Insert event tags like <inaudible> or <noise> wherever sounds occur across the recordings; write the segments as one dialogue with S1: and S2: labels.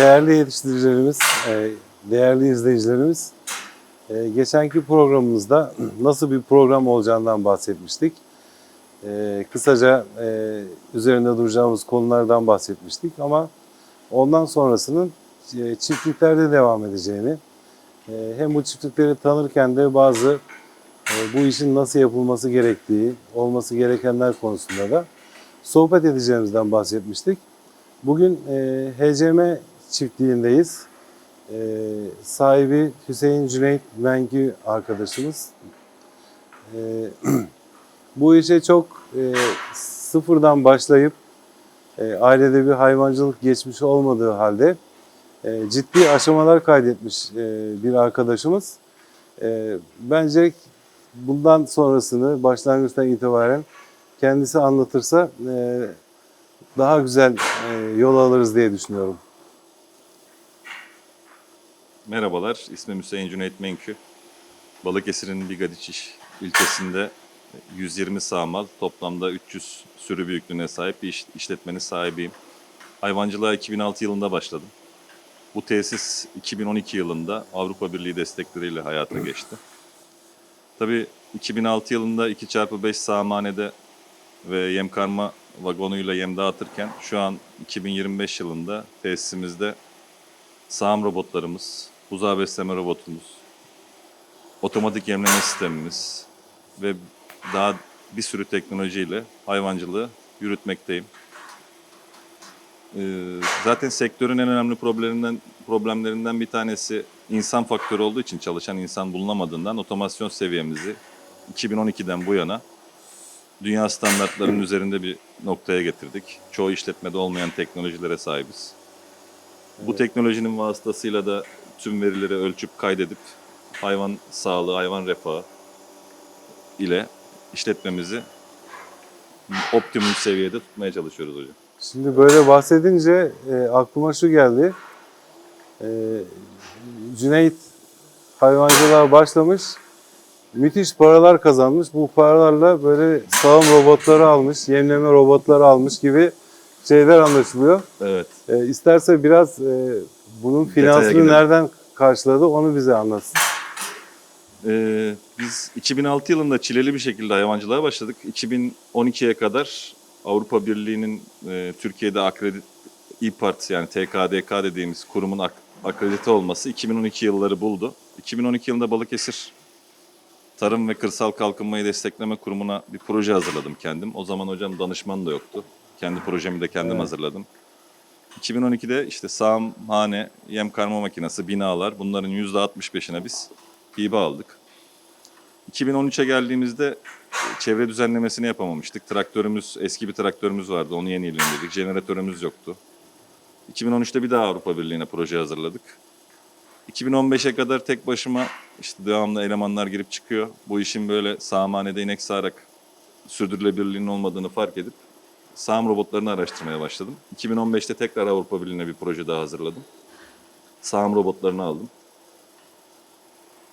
S1: Değerli yetiştiricilerimiz, e, değerli izleyicilerimiz, e, geçenki programımızda nasıl bir program olacağından bahsetmiştik. E, Kısaca üzerinde duracağımız konulardan bahsetmiştik ama ondan sonrasının çiftliklerde devam edeceğini, hem bu çiftlikleri tanırken de bazı bu işin nasıl yapılması gerektiği, olması gerekenler konusunda da sohbet edeceğimizden bahsetmiştik. Bugün e, HCM çiftliğindeyiz. E, sahibi Hüseyin Cüneyt Mengü arkadaşımız. E, <clears throat> bu işe çok e, sıfırdan başlayıp e, ailede bir hayvancılık geçmiş olmadığı halde e, ciddi aşamalar kaydetmiş e, bir arkadaşımız. E, bence bundan sonrasını başlangıçtan itibaren kendisi anlatırsa e, daha güzel e, yol alırız diye düşünüyorum.
S2: Merhabalar, ismim Hüseyin Cüneyt Menkü. Balıkesir'in Bigadiçiş ilçesinde 120 sağmal, toplamda 300 sürü büyüklüğüne sahip bir iş- işletmenin sahibiyim. Hayvancılığa 2006 yılında başladım. Bu tesis 2012 yılında Avrupa Birliği destekleriyle hayata geçti. Tabii 2006 yılında 2x5 sağmanede ve yem karma vagonuyla yem dağıtırken şu an 2025 yılında tesisimizde sağım robotlarımız, buzağı besleme robotumuz, otomatik yemleme sistemimiz ve daha bir sürü teknolojiyle hayvancılığı yürütmekteyim. Ee, zaten sektörün en önemli problemlerinden problemlerinden bir tanesi insan faktörü olduğu için çalışan insan bulunamadığından otomasyon seviyemizi 2012'den bu yana dünya standartlarının üzerinde bir noktaya getirdik. Çoğu işletmede olmayan teknolojilere sahibiz. Bu teknolojinin vasıtasıyla da tüm verileri ölçüp kaydedip hayvan sağlığı, hayvan refahı ile işletmemizi optimum seviyede tutmaya çalışıyoruz hocam.
S1: Şimdi böyle bahsedince e, aklıma şu geldi. E, Cüneyt hayvancılığa başlamış. Müthiş paralar kazanmış. Bu paralarla böyle sağım robotları almış, yemleme robotları almış gibi şeyler anlaşılıyor.
S2: Evet.
S1: E, isterse biraz e, bunun finansını
S2: girelim.
S1: nereden karşıladı onu bize anlatsın.
S2: Ee, biz 2006 yılında çileli bir şekilde hayvancılığa başladık. 2012'ye kadar Avrupa Birliği'nin e, Türkiye'de akredit İPART yani TKDK dediğimiz kurumun ak- akredite olması 2012 yılları buldu. 2012 yılında Balıkesir Tarım ve Kırsal Kalkınmayı Destekleme Kurumu'na bir proje hazırladım kendim. O zaman hocam danışman da yoktu. Kendi projemi de kendim
S1: Evet.
S2: hazırladım. 2012'de işte sağımhane, yem karma makinesi, binalar bunların %65'ine biz hibe aldık. 2013'e geldiğimizde e, çevre düzenlemesini yapamamıştık. Traktörümüz, eski bir traktörümüz vardı. Onu yeniledik. Jeneratörümüz yoktu. 2013'te bir daha Avrupa Birliği'ne proje hazırladık. 2015'e kadar tek başıma işte devamlı elemanlar girip çıkıyor. Bu işin böyle sağmanede inek sağarak sürdürülebilirliğinin olmadığını fark edip sağım robotlarını araştırmaya başladım. 2015'te tekrar Avrupa Birliği'ne bir proje daha hazırladım. Sağım robotlarını aldım.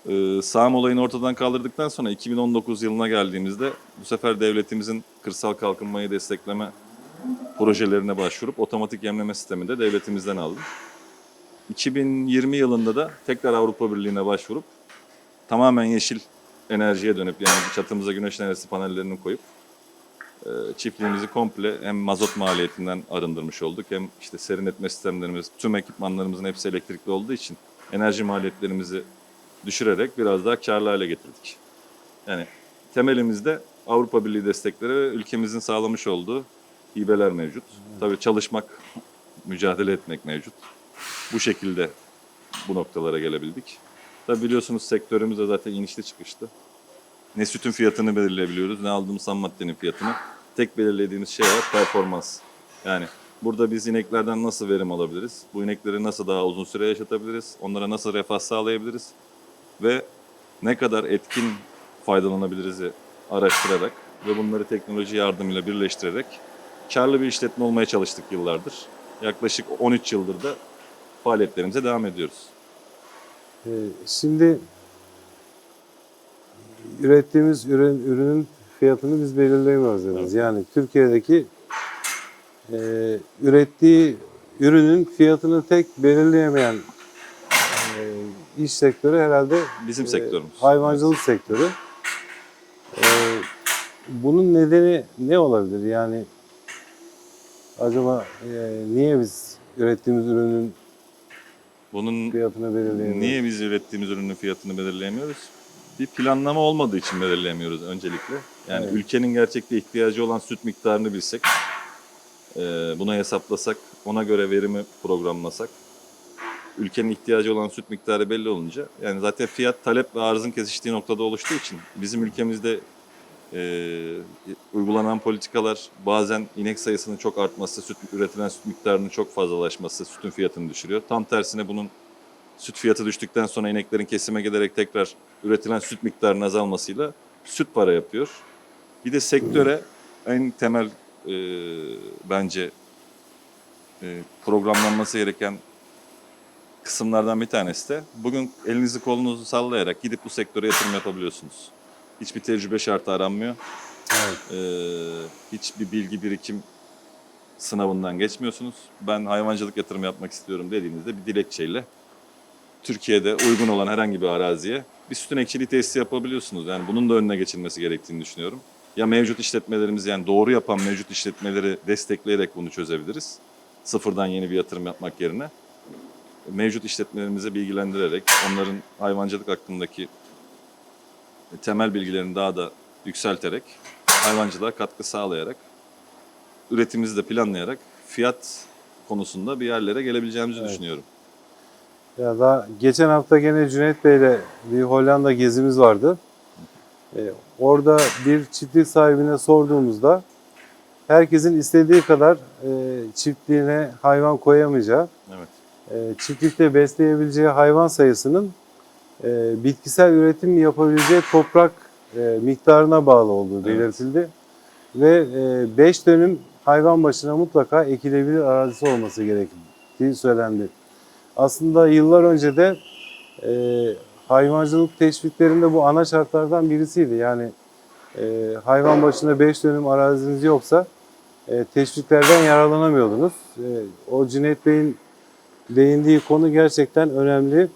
S2: Ee, sağım olayını ortadan kaldırdıktan sonra 2019 yılına geldiğimizde bu sefer devletimizin kırsal kalkınmayı destekleme projelerine başvurup otomatik yemleme sistemi de devletimizden aldım. 2020 yılında da tekrar Avrupa Birliği'ne başvurup tamamen yeşil enerjiye dönüp yani çatımıza güneş enerjisi panellerini koyup çiftliğimizi komple hem mazot maliyetinden arındırmış olduk hem işte serinletme sistemlerimiz, tüm ekipmanlarımızın hepsi elektrikli olduğu için enerji maliyetlerimizi düşürerek biraz daha karlı hale getirdik. Yani temelimizde Avrupa Birliği destekleri ve ülkemizin sağlamış olduğu hibeler mevcut. Tabii çalışmak, mücadele etmek mevcut. Bu şekilde bu noktalara gelebildik. Tabii biliyorsunuz sektörümüz de zaten inişli çıkışlı. Ne sütün fiyatını belirleyebiliyoruz ne aldığımız ham maddenin fiyatını. Tek belirlediğimiz şey var performans. Yani burada biz ineklerden nasıl verim alabiliriz? Bu inekleri nasıl daha uzun süre yaşatabiliriz? Onlara nasıl refah sağlayabiliriz? Ve ne kadar etkin faydalanabiliriz araştırarak ve bunları teknoloji yardımıyla birleştirerek karlı bir işletme olmaya çalıştık yıllardır. Yaklaşık 13 yıldır da faaliyetlerimize devam ediyoruz.
S1: E, şimdi ürettiğimiz ürün, ürünün fiyatını biz belirleyemiyoruz dediniz. Yani Türkiye'deki e, ürettiği ürünün fiyatını tek belirleyemeyen e, iş sektörü herhalde
S2: Bizim
S1: e,
S2: sektörümüz.
S1: hayvancılık sektörü. E, bunun nedeni ne olabilir? Yani acaba e, niye biz ürettiğimiz ürünün
S2: Bunun
S1: fiyatını belirleyemiyoruz?
S2: niye biz ürettiğimiz ürünün fiyatını belirleyemiyoruz? Bir planlama olmadığı için belirleyemiyoruz öncelikle. Yani
S1: Evet.
S2: ülkenin gerçekte ihtiyacı olan süt miktarını bilsek, e, buna hesaplasak, ona göre verimi programlasak, ülkenin ihtiyacı olan süt miktarı belli olunca, yani zaten fiyat talep ve arzın kesiştiği noktada oluştuğu için bizim ülkemizde e, uygulanan politikalar bazen inek sayısının çok artması, süt üretilen süt miktarının çok fazlalaşması sütün fiyatını düşürüyor. Tam tersine bunun süt fiyatı düştükten sonra ineklerin kesime giderek tekrar üretilen süt miktarının azalmasıyla süt para yapıyor. Bir de sektöre en temel e, bence e, programlanması gereken kısımlardan bir tanesi de bugün elinizi kolunuzu sallayarak gidip bu sektöre yatırım yapabiliyorsunuz. Hiçbir tecrübe şartı aranmıyor.
S1: Evet.
S2: Ee, hiçbir bilgi birikim sınavından geçmiyorsunuz. Ben hayvancılık yatırımı yapmak istiyorum dediğinizde bir dilekçeyle Türkiye'de uygun olan herhangi bir araziye bir süt inekçiliği tesisi yapabiliyorsunuz. Yani bunun da önüne geçilmesi gerektiğini düşünüyorum. Ya mevcut işletmelerimiz yani doğru yapan mevcut işletmeleri destekleyerek bunu çözebiliriz. Sıfırdan yeni bir yatırım yapmak yerine mevcut işletmelerimizi bilgilendirerek onların hayvancılık hakkındaki temel bilgilerini daha da yükselterek hayvancılığa katkı sağlayarak üretimimizi de planlayarak fiyat konusunda bir yerlere gelebileceğimizi
S1: Evet.
S2: düşünüyorum.
S1: Ya daha geçen hafta gene Cüneyt Bey'le bir Hollanda gezimiz vardı. Ee, orada bir çiftlik sahibine sorduğumuzda herkesin istediği kadar e, çiftliğine hayvan koyamayacağı,
S2: Evet.
S1: e, çiftlikte besleyebileceği hayvan sayısının e, bitkisel üretim yapabileceği toprak e, miktarına bağlı olduğu
S2: Evet.
S1: belirtildi. Ve 5 dönüm hayvan başına mutlaka ekilebilir arazisi olması gerektiği söylendi. Aslında yıllar önce de e, hayvancılık teşviklerinde bu ana şartlardan birisiydi. Yani e, hayvan başına 5 dönüm araziniz yoksa e, teşviklerden yararlanamıyordunuz. E, o Cüneyt Bey'in değindiği konu gerçekten önemli.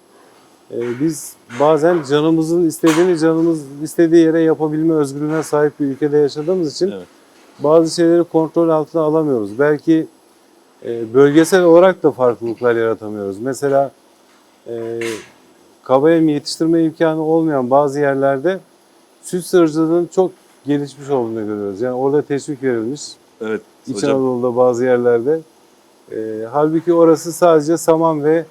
S1: E, biz bazen canımızın istediğini canımız istediği yere yapabilme özgürlüğüne sahip bir ülkede yaşadığımız için
S2: Evet.
S1: bazı şeyleri kontrol altına alamıyoruz. Belki e, bölgesel olarak da farklılıklar yaratamıyoruz. Mesela e, kaba yem yetiştirme imkanı olmayan bazı yerlerde süt sığırcılığının çok gelişmiş olduğunu görüyoruz. Yani orada teşvik verilmiş.
S2: Evet.
S1: İç
S2: hocam
S1: Anadolu'da bazı yerlerde. E, halbuki orası sadece saman ve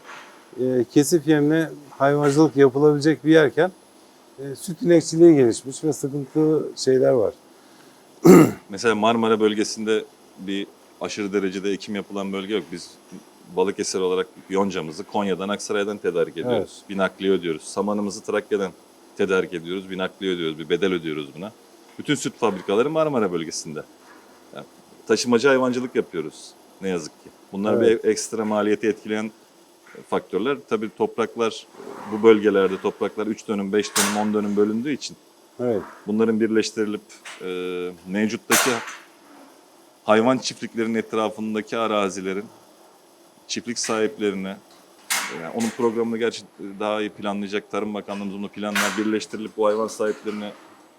S1: e, kesif yemle hayvancılık yapılabilecek bir yerken e, süt inekçiliği gelişmiş ve sıkıntılı şeyler var.
S2: mesela Marmara bölgesinde bir aşırı derecede ekim yapılan bölge yok. Biz Balıkesir olarak yoncamızı Konya'dan, Aksaray'dan tedarik ediyoruz. Bir nakliye ödüyoruz. Samanımızı Trakya'dan tedarik ediyoruz. Bir nakliye ödüyoruz, bir bedel ödüyoruz buna. Bütün süt fabrikaları Marmara bölgesinde. Yani taşımacı hayvancılık yapıyoruz ne yazık ki. Bunlar
S1: Evet.
S2: bir ekstra maliyeti etkileyen faktörler. Tabii topraklar bu bölgelerde topraklar 3 dönüm, 5 dönüm, 10 dönüm bölündüğü için
S1: Evet.
S2: bunların birleştirilip e, mevcuttaki hayvan çiftliklerinin etrafındaki arazilerin çiftlik sahiplerine yani onun programını gerçi daha iyi planlayacak Tarım Bakanlığımız bunu planlar birleştirilip bu hayvan sahiplerine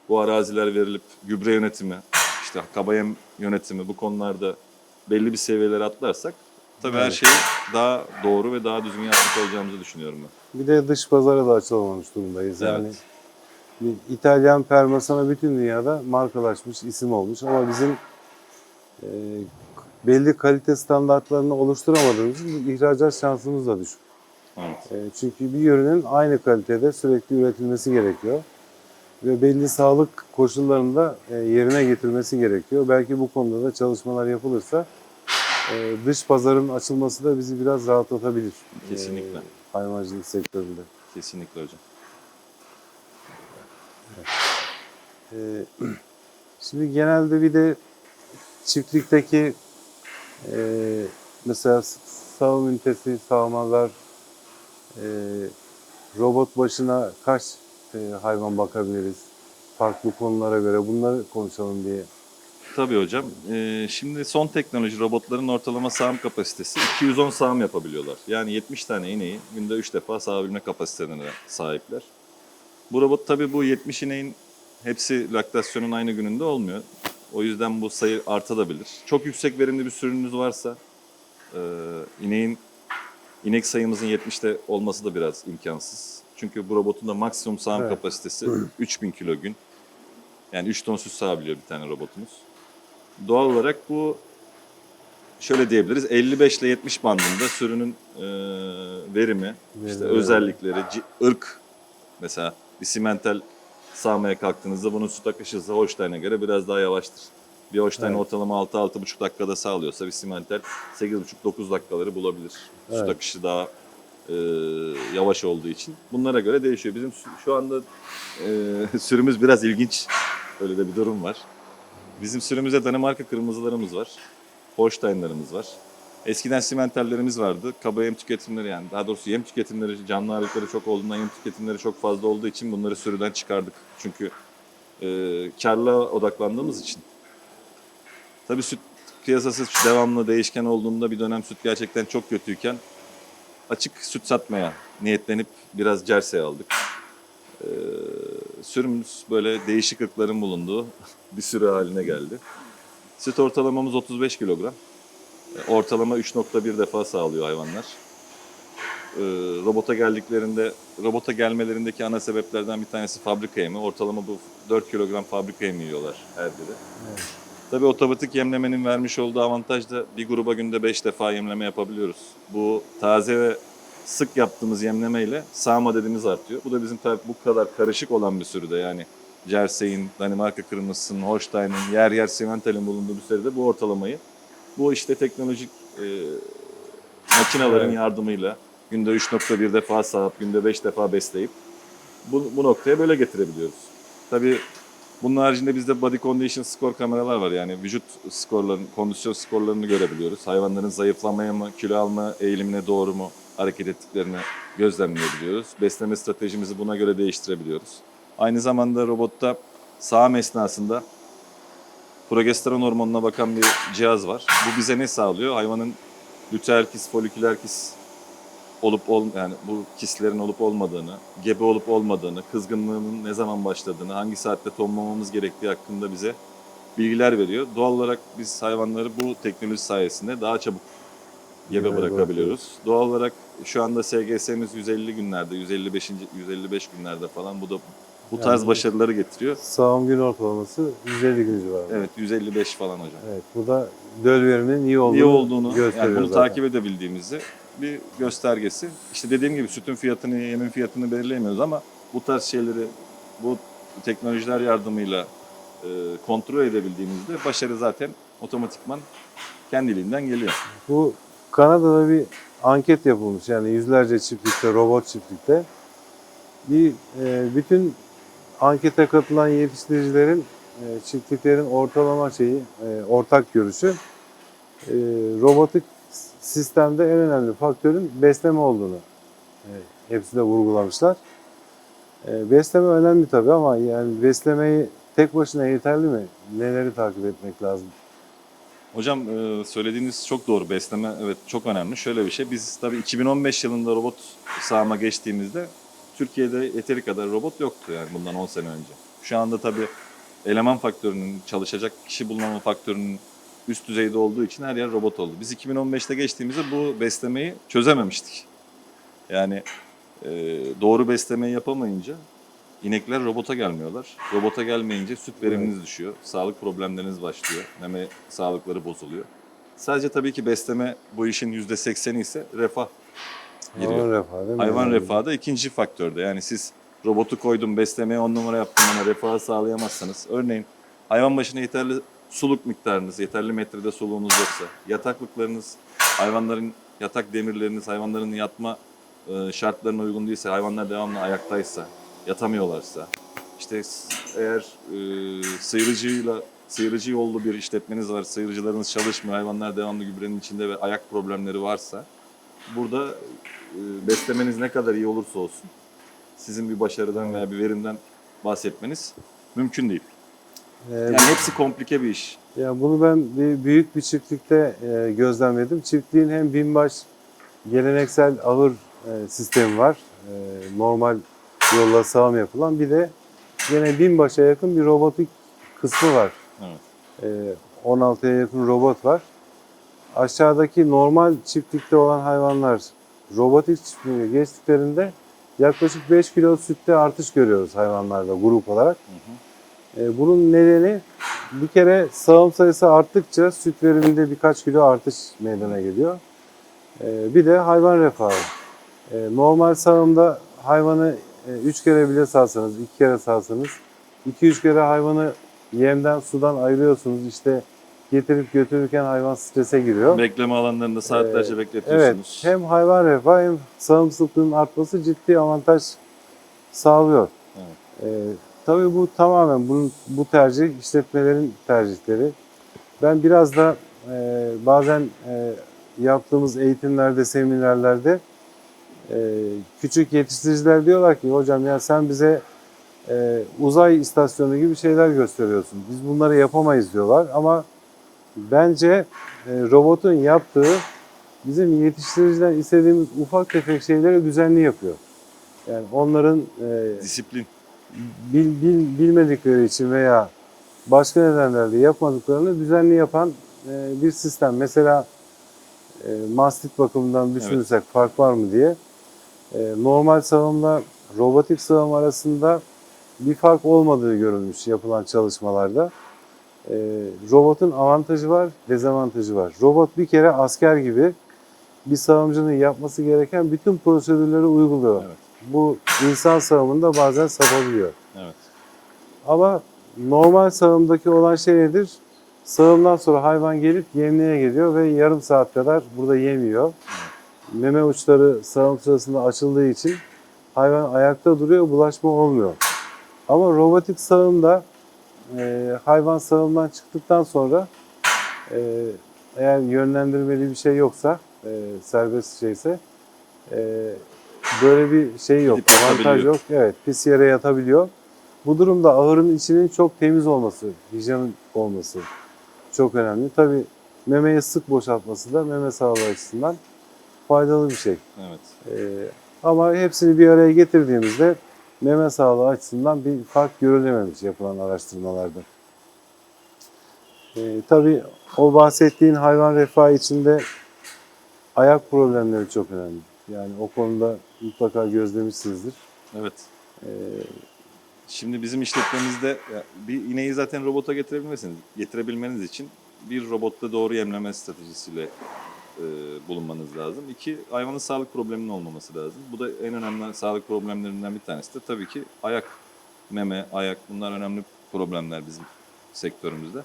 S2: bu araziler verilip gübre yönetimi işte kabayem yönetimi bu konularda belli bir seviyelere atlarsak tabii her
S1: Evet.
S2: şeyi daha doğru ve daha düzgün yapmış olacağımızı düşünüyorum ben.
S1: Bir de dış pazara da açılamamış durumdayız. Yani
S2: Evet.
S1: bir İtalyan permasana bütün dünyada markalaşmış isim olmuş ama bizim e, belli kalite standartlarını oluşturamadığımız için ihracat şansımız da düşük.
S2: Evet.
S1: E, çünkü bir ürünün aynı kalitede sürekli üretilmesi gerekiyor. Ve belli sağlık koşullarını da e, yerine getirmesi gerekiyor. Belki bu konuda da çalışmalar yapılırsa e, dış pazarın açılması da bizi biraz rahatlatabilir.
S2: Kesinlikle.
S1: E, hayvancılık sektöründe.
S2: Kesinlikle hocam.
S1: Ee, <clears throat> Şimdi genelde bir de çiftlikteki e, mesela sağım ünitesi, sağmalar, e, robot başına kaç e, hayvan bakabiliriz? Farklı konulara göre bunları konuşalım diye
S2: Tabii hocam. Ee, şimdi son teknoloji robotların ortalama sağım kapasitesi 210 sağım yapabiliyorlar. Yani 70 tane ineği günde 3 defa sağabilme kapasitelerine sahipler. Bu robot tabii bu 70 ineğin hepsi laktasyonun aynı gününde olmuyor. O yüzden bu sayı artabilir. Çok yüksek verimli bir sürünüz varsa e, ineğin inek sayımızın 70'te olması da biraz imkansız. Çünkü bu robotun da maksimum sağım
S1: Evet.
S2: kapasitesi 3000 kilo gün. Yani 3 ton süt sağabiliyor bir tane robotumuz. Doğal olarak bu şöyle diyebiliriz 55 ile 70 bandında sürünün e, verimi, işte
S1: Verimi,
S2: özellikleri, ci- ırk mesela bir simental sağmaya kalktığınızda bunun süt akışı hızı Holstein'e göre biraz daha yavaştır. Bir Holstein
S1: Evet.
S2: ortalama 6-6,5 dakikada sağlıyorsa bir simental 8,5-9 dakikaları bulabilir.
S1: Evet.
S2: akışı daha e, yavaş olduğu için. Bunlara göre değişiyor. Bizim şu anda e, <laughs> sürümüz biraz ilginç. Öyle de bir durum var. Bizim sürümüzde Danimarka kırmızılarımız var. Holstein'larımız var. Eskiden simentallerimiz vardı. Kaba yem tüketimleri yani daha doğrusu yem tüketimleri, canlı ağırlıkları çok olduğundan yem tüketimleri çok fazla olduğu için bunları sürüden çıkardık. Çünkü e, karla odaklandığımız için. Tabii süt piyasası devamlı değişken olduğunda bir dönem süt gerçekten çok kötüyken açık süt satmaya niyetlenip biraz cerse aldık. Ee, sürümümüz böyle değişik ırkların bulunduğu <laughs> bir sürü haline geldi. Süt ortalamamız 35 kilogram. Ortalama 3.1 defa sağlıyor hayvanlar. Ee, robota geldiklerinde, robota gelmelerindeki ana sebeplerden bir tanesi fabrika yemi. Ortalama bu 4 kilogram fabrika yemi yiyorlar her biri. Tabii otomatik yemlemenin vermiş olduğu avantaj da bir gruba günde 5 defa yemleme yapabiliyoruz. Bu taze ve sık yaptığımız yemlemeyle sağma dediğimiz artıyor. Bu da bizim tabii bu kadar karışık olan bir sürüde yani Jersey'in, Danimarka kırmızısının, Holstein'in, yer yer Simental'in bulunduğu bir sürüde bu ortalamayı bu işte teknolojik e, makinelerin
S1: Evet.
S2: yardımıyla günde 3.1 defa sağıp günde 5 defa besleyip bu, bu noktaya böyle getirebiliyoruz. Tabii bunun haricinde bizde body condition score kameralar var. Yani vücut skorların, kondisyon skorlarını görebiliyoruz. Hayvanların zayıflamaya mı, kilo alma eğilimine doğru mu hareket ettiklerini gözlemleyebiliyoruz. Besleme stratejimizi buna göre değiştirebiliyoruz. Aynı zamanda robotta sağım esnasında progesteron hormonuna bakan bir cihaz var. Bu bize ne sağlıyor? Hayvanın luteal kis, foliküler kis olup ol yani bu kislerin olup olmadığını, gebe olup olmadığını, kızgınlığının ne zaman başladığını, hangi saatte tohumlamamız gerektiği hakkında bize bilgiler veriyor. Doğal olarak biz hayvanları bu teknoloji sayesinde daha çabuk gebe
S1: Gebe
S2: bırakabiliyoruz. Doğal olarak şu anda SGS'miz 150 günlerde, 155. 155 günlerde falan bu da bu tarz
S1: Yani-
S2: başarıları getiriyor.
S1: Sağım gün ortalaması 150 gün civarında.
S2: Evet 155 falan hocam.
S1: Evet, bu da döl veriminin iyi olduğunu,
S2: iyi olduğunu,
S1: gösteriyor
S2: yani bunu
S1: zaten.
S2: takip edebildiğimizi bir göstergesi. İşte dediğim gibi sütün fiyatını, yemin fiyatını belirleyemiyoruz ama bu tarz şeyleri bu teknolojiler yardımıyla e, kontrol edebildiğimizde başarı zaten otomatikman kendiliğinden geliyor.
S1: Bu Kanada'da bir anket yapılmış yani yüzlerce çiftlikte, robot çiftlikte. Bir e, bütün ankete katılan yetiştiricilerin, e, çiftliklerin ortalama şeyi, e, ortak görüşü e, robotik sistemde en önemli faktörün besleme olduğunu hepsi de vurgulamışlar. Besleme önemli tabii ama yani beslemeyi tek başına yeterli mi? Neleri takip etmek lazım?
S2: Hocam söylediğiniz çok doğru. Besleme evet çok önemli. Şöyle bir şey. Biz tabii 2015 yılında robot sağıma geçtiğimizde Türkiye'de yeteri kadar robot yoktu yani bundan 10 sene önce. Şu anda tabii eleman faktörünün, çalışacak kişi bulmama faktörünün üst düzeyde olduğu için her yer robot oldu. Biz 2015'te geçtiğimizde bu beslemeyi çözememiştik. Yani e, doğru beslemeyi yapamayınca inekler robota gelmiyorlar. Robota gelmeyince süt veriminiz düşüyor. Sağlık problemleriniz başlıyor. Meme sağlıkları bozuluyor. Sadece tabii ki besleme bu işin %80'i ise refah giriyor.
S1: Hayvan refahı?
S2: Hayvan
S1: Yani
S2: refahı da ikinci faktörde. Yani siz robotu koydum beslemeye on numara yaptım ama refahı sağlayamazsanız. Örneğin hayvan başına yeterli suluk miktarınız, yeterli metrede suluğunuz yoksa, yataklıklarınız, hayvanların yatak demirleriniz, hayvanların yatma e, şartlarına uygun değilse, hayvanlar devamlı ayaktaysa, yatamıyorlarsa, işte eğer e, sıyırıcıyla sıyırıcı yollu bir işletmeniz var, sıyırıcılarınız çalışmıyor, hayvanlar devamlı gübrenin içinde ve ayak problemleri varsa, burada e, beslemeniz ne kadar iyi olursa olsun sizin bir başarıdan veya bir verimden bahsetmeniz mümkün değil.
S1: Ee,
S2: Yani hepsi komplike bir iş.
S1: Ya bunu ben bir büyük bir çiftlikte e, gözlemledim. Çiftliğin hem binbaş geleneksel ahır e, sistemi var. E, normal yolla sağım yapılan bir de yine binbaşa yakın bir robotik kısmı var.
S2: Evet.
S1: E, 16'ya yakın robot var. Aşağıdaki normal çiftlikte olan hayvanlar robotik çiftliğe geçtiklerinde yaklaşık 5 kilo sütte artış görüyoruz hayvanlarda grup olarak. E, bunun nedeni bir kere sağım sayısı arttıkça süt veriminde birkaç kilo artış meydana geliyor. E, bir de hayvan refahı. E, normal sağımda hayvanı 3 kere bile sağsanız, 2 kere sağsanız, 2-3 kere hayvanı yemden, sudan ayırıyorsunuz. İşte getirip götürürken hayvan strese giriyor.
S2: Bekleme alanlarında saatlerce
S1: Ee, Evet,
S2: bekletiyorsunuz.
S1: hem hayvan refahı hem sağım sıklığının artması ciddi avantaj sağlıyor.
S2: Evet.
S1: Ee, tabii bu tamamen bunun bu tercih işletmelerin tercihleri. Ben biraz da e, bazen e, yaptığımız eğitimlerde, seminerlerde e, küçük yetiştiriciler diyorlar ki hocam ya sen bize e, uzay istasyonu gibi şeyler gösteriyorsun. Biz bunları yapamayız diyorlar ama bence e, robotun yaptığı bizim yetiştiriciden istediğimiz ufak tefek şeyleri düzenli yapıyor. Yani onların e,
S2: Disiplin.
S1: bil, bil- bilmedikleri için veya başka nedenlerle yapmadıklarını düzenli yapan e, bir sistem. Mesela e, mastit bakımından düşünürsek fark var mı diye. E, normal sağımla robotik sağım arasında bir fark olmadığı görülmüş yapılan çalışmalarda. E, robotun avantajı var, dezavantajı var. Robot bir kere asker gibi bir sağımcının yapması gereken bütün prosedürleri uyguluyor.
S2: Evet.
S1: Bu insan sağımında bazen sapabiliyor.
S2: Evet.
S1: Ama normal sağımdaki olan şey nedir? Sağımdan sonra hayvan gelip yemliğe geliyor ve yarım saat kadar burada yemiyor. Meme uçları sağım sırasında açıldığı için hayvan ayakta duruyor, bulaşma olmuyor. Ama robotik sağımda e, hayvan sağımdan çıktıktan sonra e, eğer yönlendirmeli bir şey yoksa, e, serbest şeyse e, böyle bir şey yok,
S2: Gidip
S1: avantaj yok. Evet, pis yere yatabiliyor. Bu durumda ahırın içinin çok temiz olması, hijyen olması çok önemli. Tabii memeyi sık boşaltması da meme sağlığı açısından faydalı bir şey.
S2: Evet.
S1: Ee, ama hepsini bir araya getirdiğimizde meme sağlığı açısından bir fark görülememiş yapılan araştırmalarda. Ee, tabii o bahsettiğin hayvan refahı içinde ayak problemleri çok önemli. Yani o konuda mutlaka gözlemişsinizdir.
S2: Evet.
S1: Ee,
S2: Şimdi bizim işletmemizde bir ineği zaten robota getirebilmesiniz. Getirebilmeniz için bir robotta doğru yemleme stratejisiyle e, bulunmanız lazım. İki, hayvanın sağlık probleminin olmaması lazım. Bu da en önemli sağlık problemlerinden bir tanesi de tabii ki ayak, meme, ayak bunlar önemli problemler bizim sektörümüzde.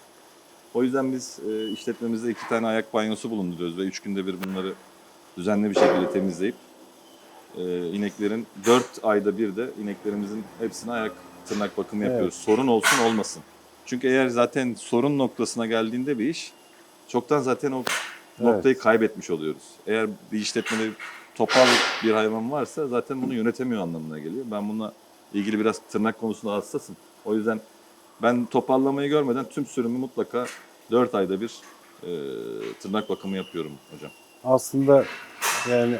S2: O yüzden biz e, işletmemizde iki tane ayak banyosu bulunduruyoruz ve üç günde bir bunları düzenli bir şekilde temizleyip e, ineklerin 4 ayda bir de ineklerimizin hepsine ayak tırnak bakımı
S1: Evet.
S2: yapıyoruz. Sorun olsun olmasın. Çünkü eğer zaten sorun noktasına geldiğinde bir iş çoktan zaten o noktayı kaybetmiş oluyoruz. Eğer bir işletmede topal bir hayvan varsa zaten bunu yönetemiyor anlamına geliyor. Ben bununla ilgili biraz tırnak konusunda hassasım. O yüzden ben topallamayı görmeden tüm sürümü mutlaka 4 ayda bir e, tırnak bakımı yapıyorum hocam.
S1: aslında yani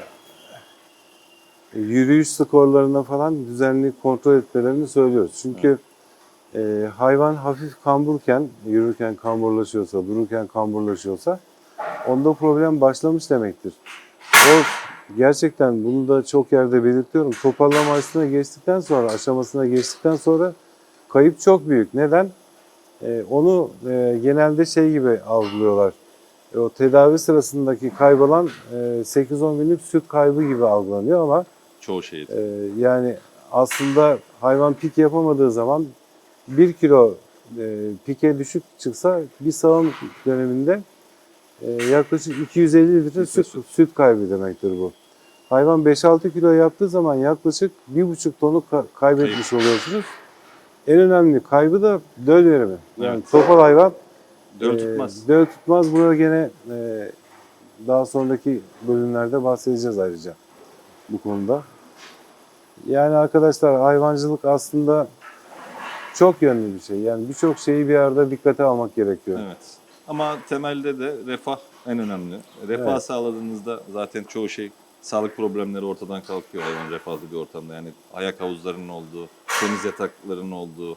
S1: yürüyüş skorlarına falan düzenli kontrol etmelerini söylüyoruz. Çünkü e, hayvan hafif kamburken, yürürken kamburlaşıyorsa, dururken kamburlaşıyorsa onda problem başlamış demektir. O gerçekten bunu da çok yerde belirtiyorum. Toparlama aşamasına geçtikten sonra, aşamasına geçtikten sonra kayıp çok büyük. Neden? E, onu e, genelde şey gibi algılıyorlar. E, o tedavi sırasındaki kaybolan e, 8-10 günlük süt kaybı gibi algılanıyor ama
S2: Çoğu şeyi.
S1: e, yani aslında hayvan pik yapamadığı zaman 1 kilo e, pike düşük çıksa bir sağım döneminde yaklaşık 250 litre süt,
S2: süt.
S1: kaybı demektir bu. Hayvan 5-6 kilo yaptığı zaman yaklaşık 1,5 tonu ka- kaybetmiş oluyorsunuz. En önemli kaybı da döl verimi. Yani
S2: Evet.
S1: topal hayvan
S2: Döl
S1: ee,
S2: tutmaz.
S1: Döl tutmaz. Buna gene e, daha sonraki bölümlerde bahsedeceğiz ayrıca bu konuda. Yani arkadaşlar hayvancılık aslında çok yönlü bir şey. Yani birçok şeyi bir arada dikkate almak gerekiyor.
S2: Evet. Ama temelde de refah en önemli. Refah
S1: Evet.
S2: sağladığınızda zaten çoğu şey sağlık problemleri ortadan kalkıyor hayvan refahlı bir ortamda. Yani ayak havuzlarının olduğu, temiz yatakların olduğu,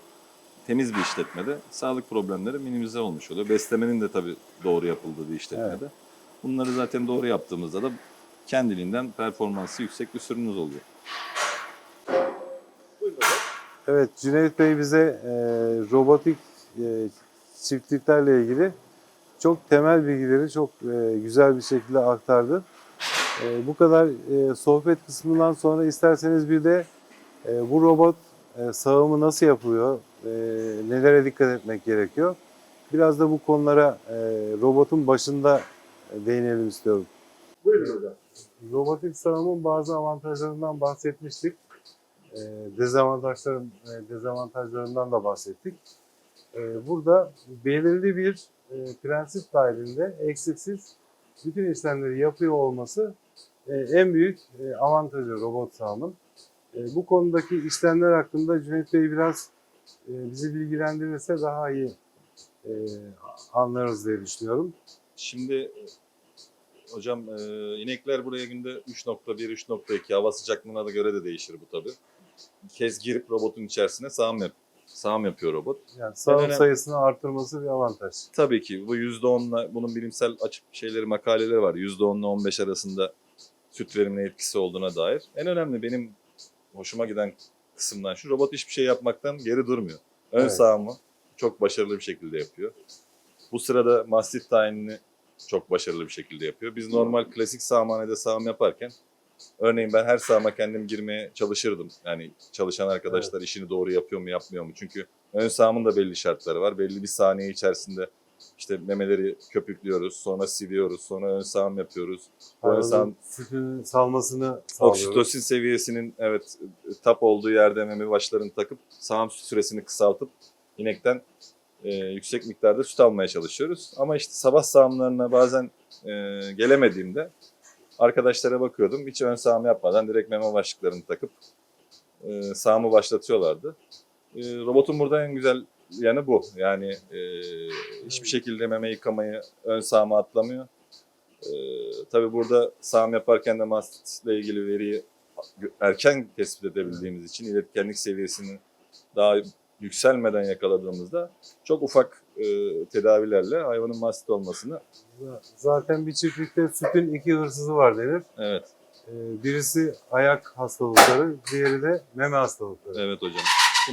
S2: temiz bir işletmede sağlık problemleri minimize olmuş oluyor. Beslemenin de tabii doğru yapıldığı bir işletmede. Bunları zaten doğru yaptığımızda da kendiliğinden performansı yüksek bir sürünüz oluyor.
S1: Evet, Cüneyt Bey bize e, robotik e, çiftliklerle ilgili çok temel bilgileri çok e, güzel bir şekilde aktardı. E, bu kadar e, sohbet kısmından sonra isterseniz bir de e, bu robot e, sağımı nasıl yapılıyor, e, nelere dikkat etmek gerekiyor. Biraz da bu konulara e, robotun başında e, değinelim istiyorum.
S3: Buyurun hocam.
S1: Robotik sağımın bazı avantajlarından bahsetmiştik. Ee, dezavantajların e, dezavantajlarından da bahsettik. Ee, burada belirli bir e, prensip dahilinde eksiksiz bütün işlemleri yapıyor olması e, en büyük e, avantajı robot sağımın. E, bu konudaki işlemler hakkında Cüneyt Bey biraz e, bizi bilgilendirirse daha iyi e, anlarız diye düşünüyorum.
S2: Şimdi hocam e, inekler buraya günde 3.1-3.2 hava sıcaklığına da göre de değişir bu tabi. Bir kez girip robotun içerisine sağım yap sağım yapıyor robot.
S1: Yani sağım
S2: önemli-
S1: sayısını artırması bir avantaj.
S2: Tabii ki bu %10'la bunun bilimsel açık şeyleri makaleleri var. %10 ile 15 arasında süt verimine etkisi olduğuna dair. En önemli benim hoşuma giden kısımdan şu robot hiçbir şey yapmaktan geri durmuyor. Ön
S1: Evet.
S2: sağımı çok başarılı bir şekilde yapıyor. Bu sırada mastif tayinini çok başarılı bir şekilde yapıyor. Biz normal klasik sağmanede sağım yaparken örneğin ben her sağıma kendim girmeye çalışırdım. Yani çalışan arkadaşlar işini doğru yapıyor mu yapmıyor mu? Çünkü ön sağımın da belli şartları var. Belli bir saniye içerisinde işte memeleri köpüklüyoruz, sonra siliyoruz, sonra ön sağım yapıyoruz. Bu ön sağım
S1: sütünün salmasını
S2: oksitosin seviyesinin evet tap olduğu yerde meme başlarını takıp sağım süresini kısaltıp inekten e, yüksek miktarda süt almaya çalışıyoruz. Ama işte sabah sağımlarına bazen e, gelemediğimde arkadaşlara bakıyordum. Hiç ön sağım yapmadan direkt meme başlıklarını takıp e, sağımı başlatıyorlardı. E, robotun burada en güzel yanı bu. Yani e, hiçbir şekilde meme yıkamayı ön sağıma atlamıyor. Ee, tabii burada sağım yaparken de mastitle ilgili veriyi erken tespit edebildiğimiz için iletkenlik seviyesini daha yükselmeden yakaladığımızda çok ufak e, tedavilerle hayvanın mastit olmasını
S1: Zaten bir çiftlikte sütün iki hırsızı var denir.
S2: evet
S1: Ee, Birisi ayak hastalıkları, diğeri de meme hastalıkları.
S2: evet hocam.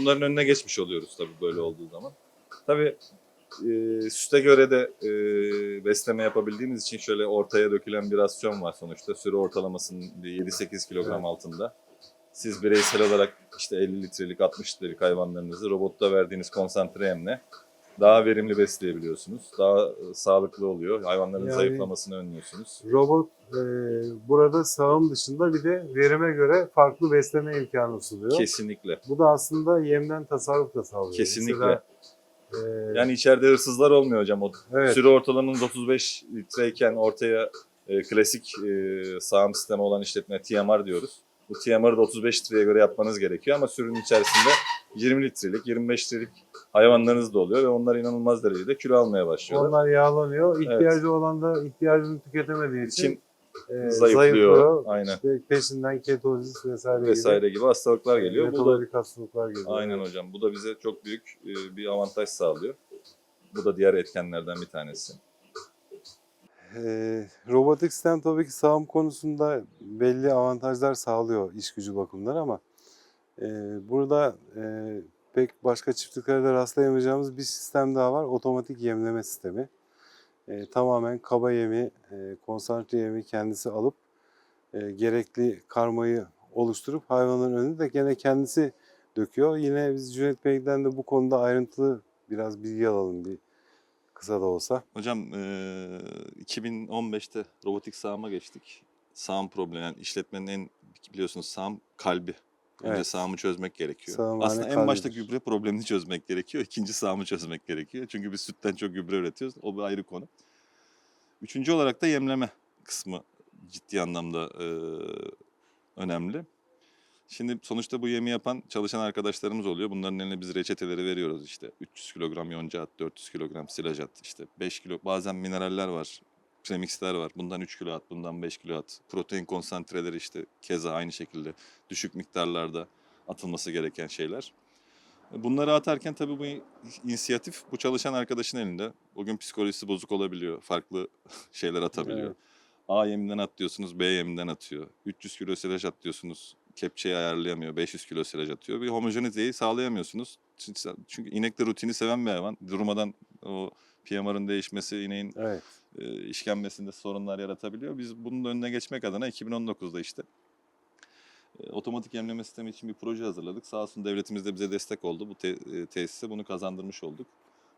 S2: Bunların önüne geçmiş oluyoruz tabii böyle olduğu zaman. Tabii e, süte göre de e, besleme yapabildiğimiz için şöyle ortaya dökülen bir rasyon var sonuçta. Sürü ortalamasının bir 7-8 kilogram
S1: Evet.
S2: altında. Siz bireysel olarak işte 50 litrelik, 60 litrelik hayvanlarınızı robotta verdiğiniz konsantre yemle daha verimli besleyebiliyorsunuz. Daha e, sağlıklı oluyor. Hayvanların
S1: Yani-
S2: zayıflamasını önlüyorsunuz.
S1: Robot e, burada sağım dışında bir de verime göre farklı besleme imkanı sunuyor.
S2: Kesinlikle.
S1: Bu da aslında yemden tasarruf da sağlıyor.
S2: Kesinlikle.
S1: Mesela, e,
S2: Yani içeride hırsızlar olmuyor hocam. O
S1: evet,
S2: Sürü ortalamanız 35 litreyken ortaya e, klasik e, sağım sistemi olan işletme TMR diyoruz. Bu TMR'ı da 35 litreye göre yapmanız gerekiyor ama sürünün içerisinde 20 litrelik, 25 litrelik hayvanlarınız da oluyor ve onlar inanılmaz derecede kilo almaya başlıyorlar.
S1: onlar yağlanıyor. İhtiyacı olan da ihtiyacını tüketemediği için,
S2: için
S1: e,
S2: zayıflıyor. Aynen.
S1: İşte peşinden ketozis vesaire, gibi
S2: vesaire gibi hastalıklar geliyor.
S1: Metabolik hastalıklar geliyor.
S2: aynen hocam. Bu da bize çok büyük e, bir avantaj sağlıyor. Bu da diğer etkenlerden bir tanesi.
S1: Robotik sistem tabii ki sağım konusunda belli avantajlar sağlıyor iş gücü bakımından ama e, burada e, pek başka çiftliklerde rastlayamayacağımız bir sistem daha var. Otomatik yemleme sistemi. E, tamamen kaba yemi, e, konsantre yemi kendisi alıp e, gerekli karmayı oluşturup hayvanın önüne de gene kendisi döküyor. Yine biz Cüneyt Bey'den de bu konuda ayrıntılı biraz bilgi alalım bir kısa da olsa.
S2: Hocam eee, 2015'te robotik sağıma geçtik. Sağım problemi yani işletmenin en biliyorsunuz sağım kalbi. Önce
S1: Evet.
S2: sağımı çözmek gerekiyor.
S1: Sağım
S2: Aslında en başta
S1: kalbidir.
S2: gübre problemini çözmek gerekiyor. İkinci sağımı çözmek gerekiyor. Çünkü biz sütten çok gübre üretiyoruz. O bir ayrı konu. Üçüncü olarak da yemleme kısmı ciddi anlamda eee, önemli. Şimdi sonuçta bu yemi yapan çalışan arkadaşlarımız oluyor. Bunların eline biz reçeteleri veriyoruz işte. 300 kilogram yonca at, 400 kilogram silaj at, işte 5 kilo bazen mineraller var, premixler var. Bundan 3 kilo at, bundan 5 kilo at. Protein konsantreleri işte keza aynı şekilde düşük miktarlarda atılması gereken şeyler. Bunları atarken tabii bu inisiyatif bu çalışan arkadaşın elinde. O gün psikolojisi bozuk olabiliyor. Farklı <laughs> şeyler atabiliyor.
S1: Evet.
S2: A yeminden at diyorsunuz, B yeminden atıyor. 300 kilo silaj at diyorsunuz, kepçeyi ayarlayamıyor, 500 kilo silaj atıyor. Bir homojeniteyi sağlayamıyorsunuz. Çünkü inek de rutini seven bir hayvan. Durmadan o PMR'ın değişmesi ineğin
S1: Evet.
S2: e, işkembesinde sorunlar yaratabiliyor. Biz bunun önüne geçmek adına 2019'da işte e, otomatik yemleme sistemi için bir proje hazırladık. Sağ olsun devletimiz de bize destek oldu. Bu te- e, tesise bunu kazandırmış olduk.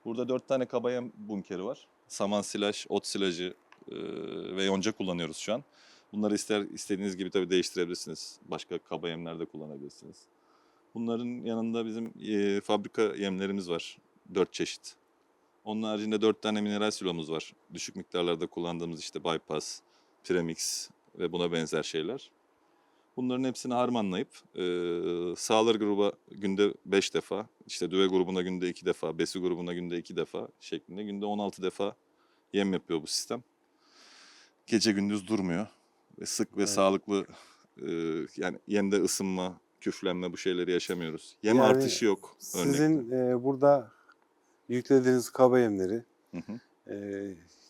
S2: Burada dört tane kaba yem bunkeri var. Saman silaj, ot silajı e, ve yonca kullanıyoruz şu an. Bunları ister istediğiniz gibi tabii değiştirebilirsiniz. Başka kaba yemler de kullanabilirsiniz. Bunların yanında bizim e, fabrika yemlerimiz var. Dört çeşit. Onun haricinde dört tane mineral silomuz var. Düşük miktarlarda kullandığımız işte bypass, premix ve buna benzer şeyler. Bunların hepsini harmanlayıp e, sağlar gruba günde 5 defa, işte düve grubuna günde 2 defa, besi grubuna günde 2 defa şeklinde günde 16 defa yem yapıyor bu sistem. Gece gündüz durmuyor ve sık ve
S1: Evet.
S2: sağlıklı e, yani yemde ısınma, küflenme bu şeyleri yaşamıyoruz. Yem
S1: Yani
S2: artışı yok.
S1: Sizin e, burada yüklediğiniz kaba yemleri,
S2: Hı hı.
S1: e,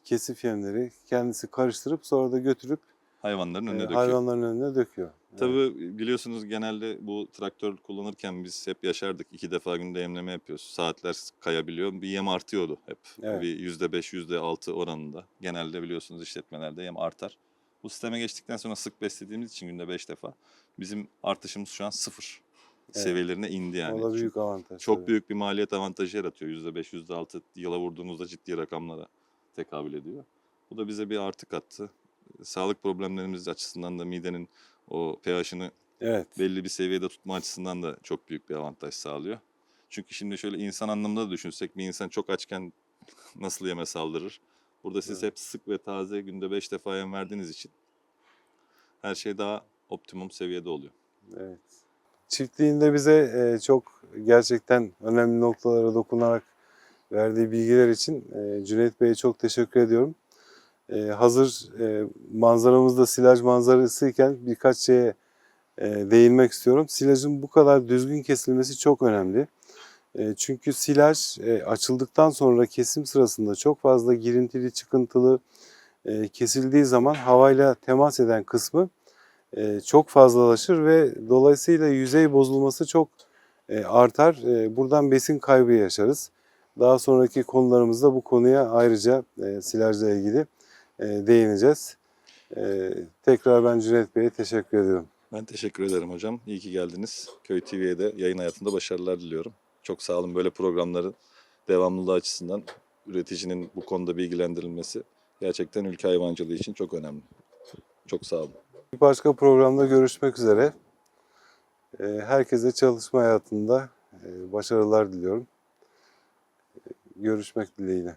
S1: kesif yemleri kendisi karıştırıp sonra da götürüp
S2: Hayvanların
S1: e,
S2: önüne döküyor.
S1: hayvanların önüne döküyor. Evet.
S2: Tabii biliyorsunuz genelde bu traktör kullanırken biz hep yaşardık. iki defa günde yemleme yapıyoruz. Saatler kayabiliyor. Bir yem artıyordu hep.
S1: Evet.
S2: Bir yüzde beş, yüzde altı oranında. Genelde biliyorsunuz işletmelerde yem artar. Bu sisteme geçtikten sonra sık beslediğimiz için günde beş defa bizim artışımız şu an sıfır
S1: Evet.
S2: seviyelerine indi yani.
S1: o da büyük avantaj.
S2: çok
S1: tabii.
S2: büyük bir maliyet avantajı yaratıyor. Yüzde beş, yüzde altı yıla vurduğumuzda ciddi rakamlara tekabül ediyor. Bu da bize bir artı kattı. Sağlık problemlerimiz açısından da midenin o pH'ını
S1: Evet.
S2: belli bir seviyede tutma açısından da çok büyük bir avantaj sağlıyor. Çünkü şimdi şöyle insan anlamında da düşünsek bir insan çok açken <laughs> nasıl yeme saldırır? Burada siz
S1: Evet.
S2: hep sık ve taze günde 5 defa yem verdiğiniz için her şey daha optimum seviyede oluyor.
S1: Evet. Çiftliğinde bize e, çok gerçekten önemli noktalara dokunarak verdiği bilgiler için e, Cüneyt Bey'e çok teşekkür ediyorum. E, hazır e, manzaramızda silaj manzarasıyken birkaç şeye e, değinmek istiyorum. Silajın bu kadar düzgün kesilmesi çok önemli. Çünkü silaj açıldıktan sonra kesim sırasında çok fazla girintili, çıkıntılı kesildiği zaman havayla temas eden kısmı çok fazlalaşır ve dolayısıyla yüzey bozulması çok artar. Buradan besin kaybı yaşarız. Daha sonraki konularımızda bu konuya ayrıca silajla ilgili değineceğiz. Tekrar ben Cüneyt Bey'e teşekkür ediyorum.
S2: Ben teşekkür ederim hocam. İyi ki geldiniz. Köy TV'ye de yayın hayatında başarılar diliyorum. Çok sağ olun böyle programların devamlılığı açısından üreticinin bu konuda bilgilendirilmesi gerçekten ülke hayvancılığı için çok önemli. Çok sağ olun.
S1: Bir başka programda görüşmek üzere. E, herkese çalışma hayatında e, başarılar diliyorum. E, görüşmek dileğiyle.